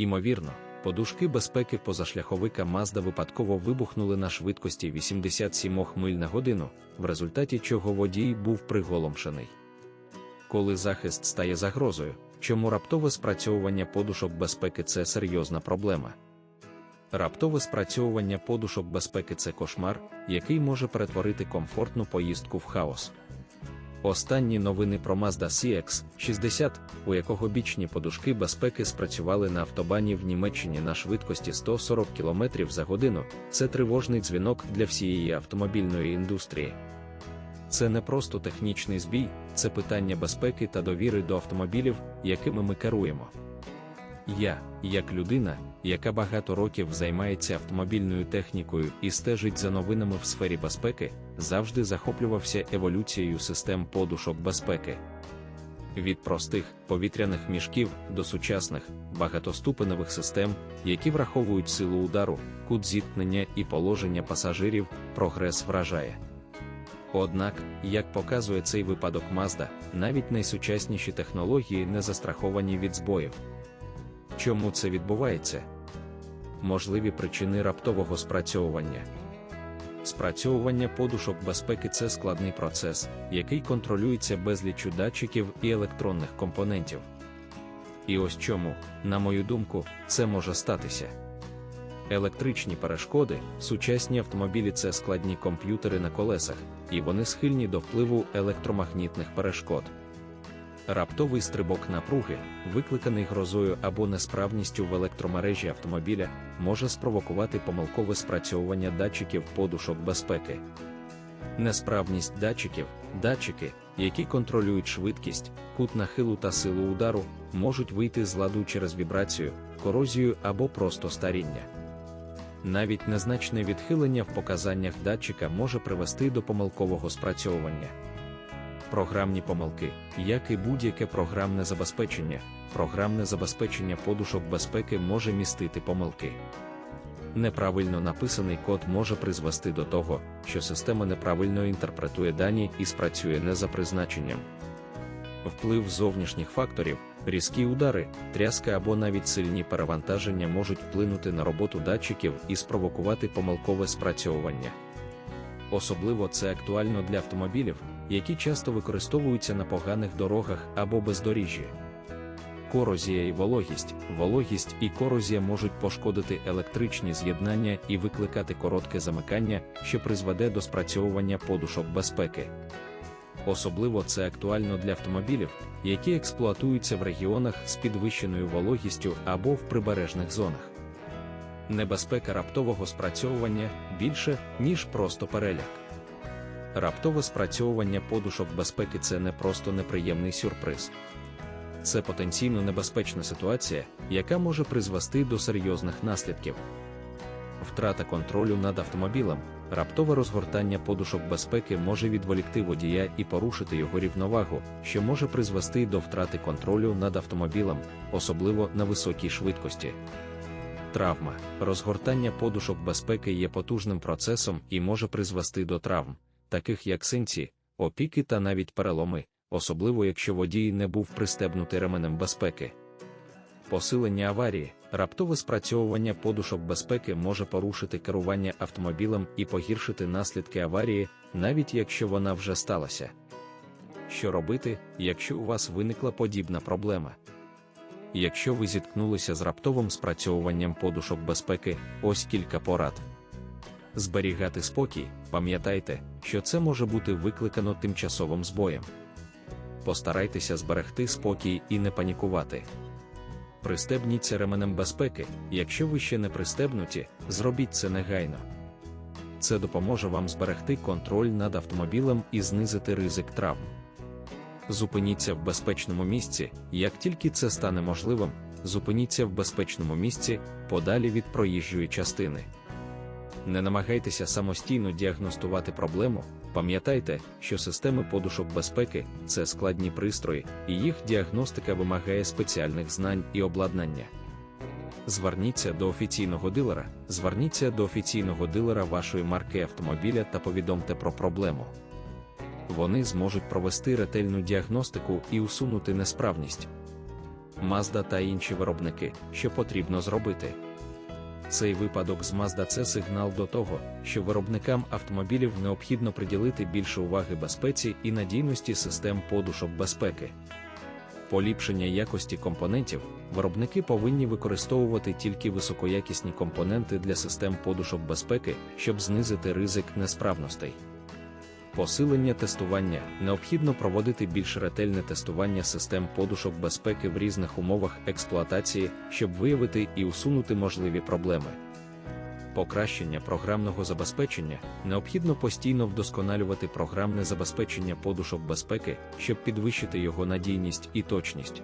Імовірно, подушки безпеки позашляховика Mazda випадково вибухнули на швидкості 87 миль на годину, в результаті чого водій був приголомшений. Коли захист стає загрозою, чому раптове спрацьовування подушок безпеки це серйозна проблема. Раптове спрацьовування подушок безпеки це кошмар, який може перетворити комфортну поїздку в хаос. Останні новини про Mazda CX-60, у якого бічні подушки безпеки спрацювали на автобані в Німеччині на швидкості 140 км за годину, це тривожний дзвінок для всієї автомобільної індустрії. Це не просто технічний збій, це питання безпеки та довіри до автомобілів, якими ми керуємо. Я, як людина, яка багато років займається автомобільною технікою і стежить за новинами в сфері безпеки, завжди захоплювався еволюцією систем подушок безпеки. Від простих повітряних мішків до сучасних багатоступеневих систем, які враховують силу удару, кут зіткнення і положення пасажирів, прогрес вражає. Однак, як показує цей випадок Mazda, навіть найсучасніші технології не застраховані від збоїв. Чому це відбувається? Можливі причини раптового спрацьовування. Спрацьовування подушок безпеки це складний процес, який контролюється безліччю датчиків і електронних компонентів. І ось чому, на мою думку, це може статися. Електричні перешкоди, сучасні автомобілі це складні комп'ютери на колесах, і вони схильні до впливу електромагнітних перешкод. Раптовий стрибок напруги, викликаний грозою або несправністю в електромережі автомобіля, може спровокувати помилкове спрацьовування датчиків подушок безпеки. Несправність датчиків, датчики, які контролюють швидкість, кут нахилу та силу удару, можуть вийти з ладу через вібрацію, корозію або просто старіння. Навіть незначне відхилення в показаннях датчика може привести до помилкового спрацьовування. Програмні помилки, як і будь-яке програмне забезпечення, програмне забезпечення подушок безпеки може містити помилки. Неправильно написаний код може призвести до того, що система неправильно інтерпретує дані і спрацює не за призначенням. Вплив зовнішніх факторів, різкі удари, тряска або навіть сильні перевантаження можуть вплинути на роботу датчиків і спровокувати помилкове спрацьовування. Особливо це актуально для автомобілів, які часто використовуються на поганих дорогах або бездоріжжі. Корозія і вологість, вологість і корозія можуть пошкодити електричні з'єднання і викликати коротке замикання, що призведе до спрацьовування подушок безпеки. Особливо це актуально для автомобілів, які експлуатуються в регіонах з підвищеною вологістю або в прибережних зонах. Небезпека раптового спрацьовування більше, ніж просто переляк. Раптове спрацьовування подушок безпеки це не просто неприємний сюрприз. Це потенційно небезпечна ситуація, яка може призвести до серйозних наслідків. Втрата контролю над автомобілем, раптове розгортання подушок безпеки може відволікти водія і порушити його рівновагу, що може призвести до втрати контролю над автомобілем, особливо на високій швидкості. Травма, розгортання подушок безпеки є потужним процесом і може призвести до травм, таких як синці, опіки та навіть переломи, особливо якщо водій не був пристебнутий ременем безпеки. Посилення аварії, раптове спрацьовування подушок безпеки може порушити керування автомобілем і погіршити наслідки аварії, навіть якщо вона вже сталася. Що робити, якщо у вас виникла подібна проблема? Якщо ви зіткнулися з раптовим спрацьовуванням подушок безпеки, ось кілька порад. Зберігати спокій, пам'ятайте, що це може бути викликано тимчасовим збоєм. Постарайтеся зберегти спокій і не панікувати. Пристебніться ременем безпеки, якщо ви ще не пристебнуті, зробіть це негайно. Це допоможе вам зберегти контроль над автомобілем і знизити ризик травм. Зупиніться в безпечному місці, як тільки це стане можливим, зупиніться в безпечному місці подалі від проїжджої частини. Не намагайтеся самостійно діагностувати проблему, пам'ятайте, що системи подушок безпеки це складні пристрої, і їх діагностика вимагає спеціальних знань і обладнання. Зверніться до офіційного дилера, зверніться до офіційного дилера вашої марки автомобіля та повідомте про проблему. Вони зможуть провести ретельну діагностику і усунути несправність. Mazda та інші виробники, що потрібно зробити. Цей випадок з Mazda – це сигнал до того, що виробникам автомобілів необхідно приділити більше уваги безпеці і надійності систем подушок безпеки. Поліпшення якості компонентів виробники повинні використовувати тільки високоякісні компоненти для систем подушок безпеки, щоб знизити ризик несправностей. Посилення тестування необхідно проводити більш ретельне тестування систем подушок безпеки в різних умовах експлуатації, щоб виявити і усунути можливі проблеми. Покращення програмного забезпечення необхідно постійно вдосконалювати програмне забезпечення подушок безпеки, щоб підвищити його надійність і точність.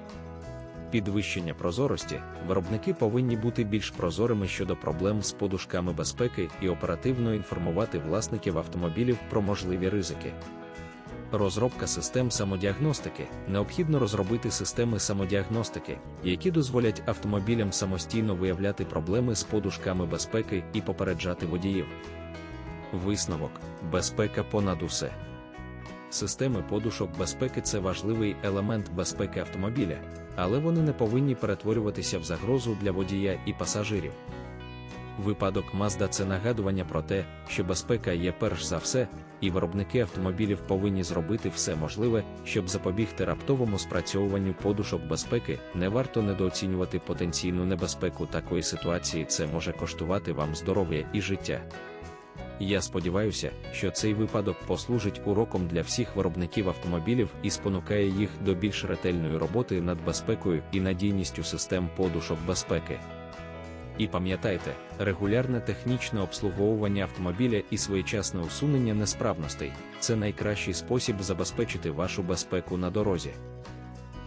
Підвищення прозорості виробники повинні бути більш прозорими щодо проблем з подушками безпеки і оперативно інформувати власників автомобілів про можливі ризики. Розробка систем самодіагностики необхідно розробити системи самодіагностики, які дозволять автомобілям самостійно виявляти проблеми з подушками безпеки і попереджати водіїв. Висновок безпека понад усе. Системи подушок безпеки це важливий елемент безпеки автомобіля, але вони не повинні перетворюватися в загрозу для водія і пасажирів. Випадок Mazda – це нагадування про те, що безпека є перш за все, і виробники автомобілів повинні зробити все можливе, щоб запобігти раптовому спрацьовуванню подушок безпеки. Не варто недооцінювати потенційну небезпеку такої ситуації, це може коштувати вам здоров'я і життя. Я сподіваюся, що цей випадок послужить уроком для всіх виробників автомобілів і спонукає їх до більш ретельної роботи над безпекою і надійністю систем подушок безпеки. І пам'ятайте, регулярне технічне обслуговування автомобіля і своєчасне усунення несправностей це найкращий спосіб забезпечити вашу безпеку на дорозі.